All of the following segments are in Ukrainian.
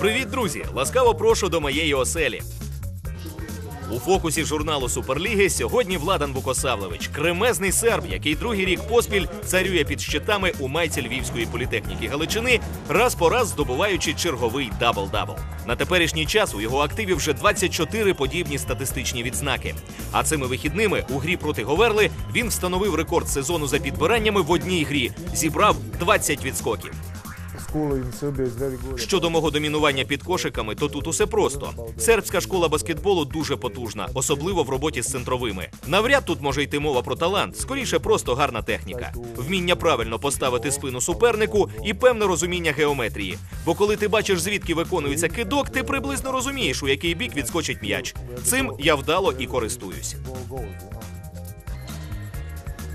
Привіт, друзі! Ласкаво прошу до моєї оселі. У фокусі журналу Суперліги сьогодні Владан Вукосавлевич, кремезний серб, який другий рік поспіль царює під щитами у майці Львівської політехніки Галичини, раз по раз здобуваючи черговий дабл-дабл. На теперішній час у його активі вже 24 подібні статистичні відзнаки. А цими вихідними у грі проти Говерли він встановив рекорд сезону за підбираннями в одній грі, зібрав 20 відскоків. Щодо мого домінування під кошиками, то тут усе просто. Сербська школа баскетболу дуже потужна, особливо в роботі з центровими. Навряд тут може йти мова про талант, скоріше просто гарна техніка, вміння правильно поставити спину супернику і певне розуміння геометрії. Бо коли ти бачиш, звідки виконується кидок, ти приблизно розумієш, у який бік відскочить м'яч. Цим я вдало і користуюсь.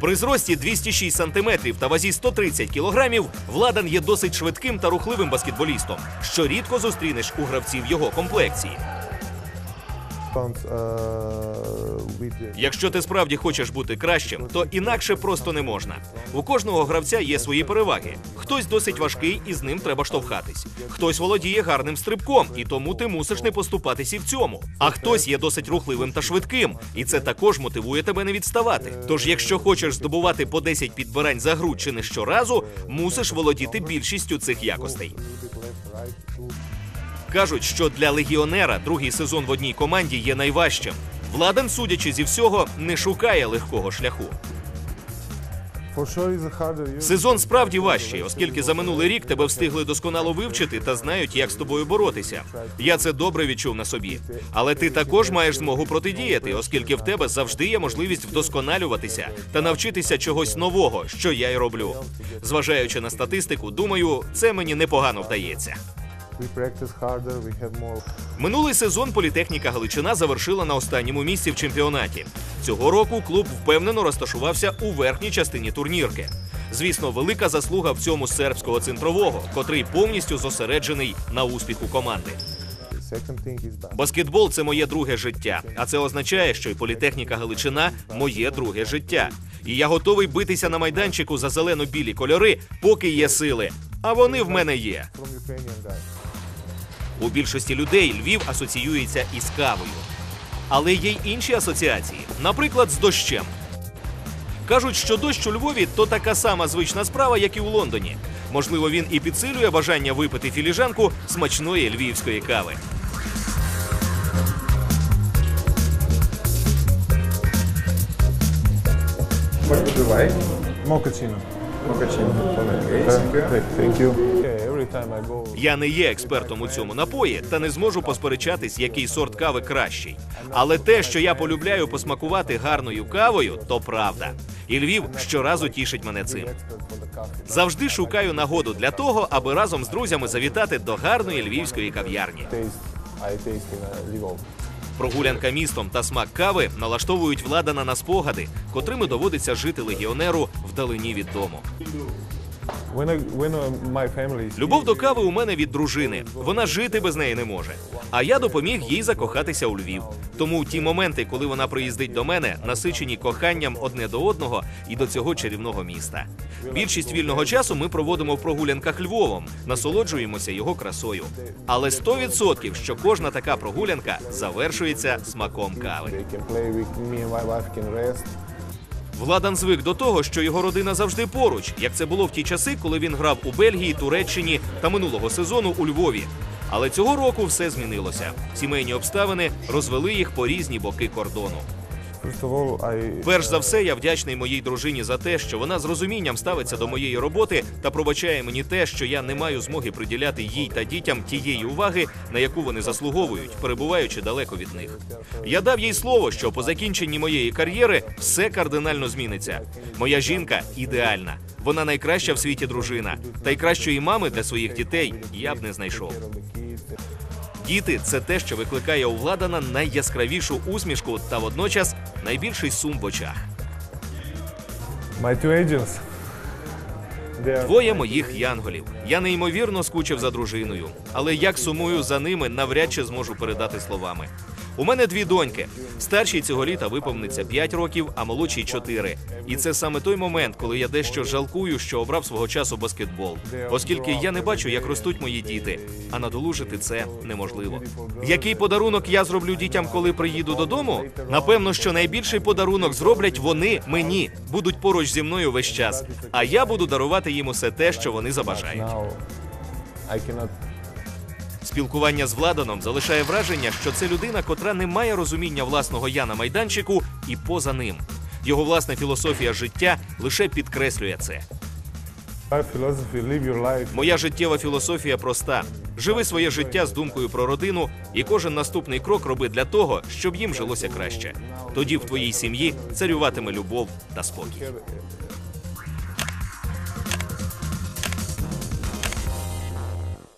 При зрості 206 сантиметрів та вазі 130 кілограмів Владан є досить швидким та рухливим баскетболістом, що рідко зустрінеш у гравців його комплекції. Якщо ти справді хочеш бути кращим, то інакше просто не можна. У кожного гравця є свої переваги. Хтось досить важкий і з ним треба штовхатись. Хтось володіє гарним стрибком, і тому ти мусиш не поступатись і в цьому. А хтось є досить рухливим та швидким, і це також мотивує тебе не відставати. Тож, якщо хочеш здобувати по 10 підбирань за гру чи не щоразу, мусиш володіти більшістю цих якостей. Кажуть, що для легіонера другий сезон в одній команді є найважчим. Владан, судячи зі всього, не шукає легкого шляху. Сезон справді важчий, оскільки за минулий рік тебе встигли досконало вивчити та знають, як з тобою боротися. Я це добре відчув на собі. Але ти також маєш змогу протидіяти, оскільки в тебе завжди є можливість вдосконалюватися та навчитися чогось нового, що я й роблю. Зважаючи на статистику, думаю, це мені непогано вдається. We practice harder, we have more. Минулий сезон політехніка Галичина завершила на останньому місці в чемпіонаті. Цього року клуб впевнено розташувався у верхній частині турнірки. Звісно, велика заслуга в цьому сербського центрового, котрий повністю зосереджений на успіху команди. Баскетбол це моє друге життя, а це означає, що і політехніка Галичина моє друге життя. І я готовий битися на майданчику за зелено-білі кольори, поки є сили. А вони в мене є. У більшості людей Львів асоціюється із кавою. Але є й інші асоціації, наприклад, з дощем. Кажуть, що дощ у Львові то така сама звична справа, як і у Лондоні. Можливо, він і підсилює бажання випити філіжанку смачної львівської кави. What would you. Uh. Я не є експертом у цьому напої та не зможу посперечатись, який сорт кави кращий. Але те, що я полюбляю посмакувати гарною кавою, то правда. І Львів щоразу тішить мене цим. Завжди шукаю нагоду для того, аби разом з друзями завітати до гарної львівської кав'ярні. Прогулянка містом та смак кави налаштовують владана на спогади, котрими доводиться жити легіонеру вдалині від дому. Любов до кави у мене від дружини. Вона жити без неї не може. А я допоміг їй закохатися у Львів. Тому ті моменти, коли вона приїздить до мене, насичені коханням одне до одного і до цього чарівного міста. Більшість вільного часу ми проводимо в прогулянках Львовом, насолоджуємося його красою. Але 100% що кожна така прогулянка завершується смаком кави. Владан звик до того, що його родина завжди поруч, як це було в ті часи, коли він грав у Бельгії, Туреччині та минулого сезону у Львові. Але цього року все змінилося. Сімейні обставини розвели їх по різні боки кордону. Перш за все, я вдячний моїй дружині за те, що вона з розумінням ставиться до моєї роботи та пробачає мені те, що я не маю змоги приділяти їй та дітям тієї уваги, на яку вони заслуговують, перебуваючи далеко від них. Я дав їй слово, що по закінченні моєї кар'єри все кардинально зміниться. Моя жінка ідеальна. Вона найкраща в світі дружина, та й кращої мами для своїх дітей я б не знайшов. Діти це те, що викликає у Владана найяскравішу усмішку та водночас найбільший сум в очах. My two agents. Двоє моїх янголів. Я неймовірно скучив за дружиною, але як сумую за ними, навряд чи зможу передати словами. У мене дві доньки. Старшій цього літа виповниться 5 років, а молодшій 4. І це саме той момент, коли я дещо жалкую, що обрав свого часу баскетбол, оскільки я не бачу, як ростуть мої діти, а надолужити це неможливо. Який подарунок я зроблю дітям, коли приїду додому? Напевно, що найбільший подарунок зроблять вони мені, будуть поруч зі мною весь час. А я буду дарувати їм усе те, що вони забажають. Спілкування з Владаном залишає враження, що це людина, котра не має розуміння власного я на майданчику і поза ним. Його власна філософія життя лише підкреслює це. Моя життєва філософія проста: живи своє життя з думкою про родину, і кожен наступний крок роби для того, щоб їм жилося краще. Тоді в твоїй сім'ї царюватиме любов та спокій.